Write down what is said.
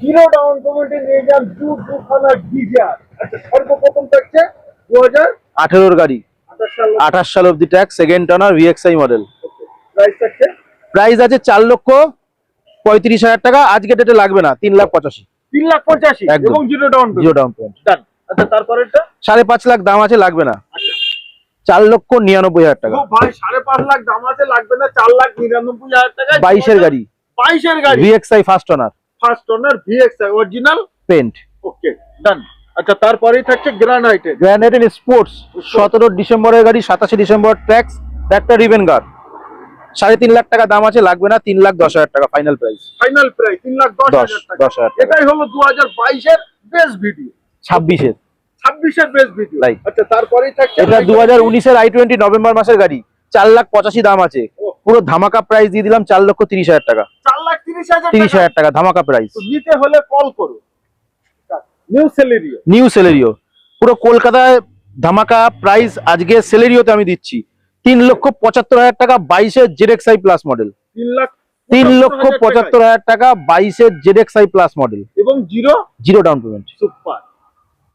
Zero down পেমেন্টে নিয়ে যান দু দুখানা ডিজার আচ্ছা সর্বপ্রথম থাকছে দু হাজার আঠেরোর গাড়ি। আঠাশ সাল অব্দি tax second owner VXI model price থাকছে প্রাইস আছে? চার লক্ষ পঁয়ত্রিশ হাজার টাকা আজকে ডেটে লাগবে না তিন লাখ পঁচাশি। তিন লাখ পঁচাশি। এবং zero down zero down payment done আচ্ছা তারপরেরটা? সাড়ে পাঁচ লাখ দাম আছে লাগবে না। আচ্ছা। চার লক্ষ নিরানব্বই হাজার টাকা। ভাই সাড়ে পাঁচ লাখ দাম আছে লাগবে না চার লাখ নিরানব্বই হাজার টাকা বাইশের গাড়ি। বাইশের গাড়ি। VXI first owner first owner VXI original paint okay done আচ্ছা তারপরেই থাকছে স্পোর্টস সতেরো ডিসেম্বরের গাড়ি সাতাশে ডিসেম্বর ট্যাক্স একটা রিবেন গার্ড সাড়ে তিন লাখ টাকা দাম আছে লাগবে না তিন লাখ দশ হাজার টাকা ফাইনাল প্রাইস ফাইনাল প্রাইস তিন লাখ দশ দশ হাজার এটাই হলো দু হাজার বাইশের বেস্ট ভিডিও ছাব্বিশের। ছাব্বিশের বেস্ট ভিডিও. আচ্ছা তারপরেই থাকছে এটা দু হাজার উনিশের আই টোয়েন্টি নভেম্বর মাসের গাড়ি। চার লাখ পঁচাশি দাম আছে। পুরো ধামাকা প্রাইস দিয়ে দিলাম চার লক্ষ তিরিশ হাজার টাকা। তিরিশ হাজার তিরিশ টাকা। ধামাকা প্রাইস নিতে হলে কল করো। নিউ সেলেরিও নিউ সেলেরিও পুরো কলকাতায় ধামাকা প্রাইস আজকে সেলেরিওতে আমি দিচ্ছি। তিন লক্ষ পঁচাত্তর হাজার টাকা বাইশের জেডেক্সআই প্লাস মডেল তিন লাখ তিন লক্ষ। পঁচাত্তর হাজার টাকা বাইশের জেডেক্সআই প্লাস মডেল এবং zero zero down payment super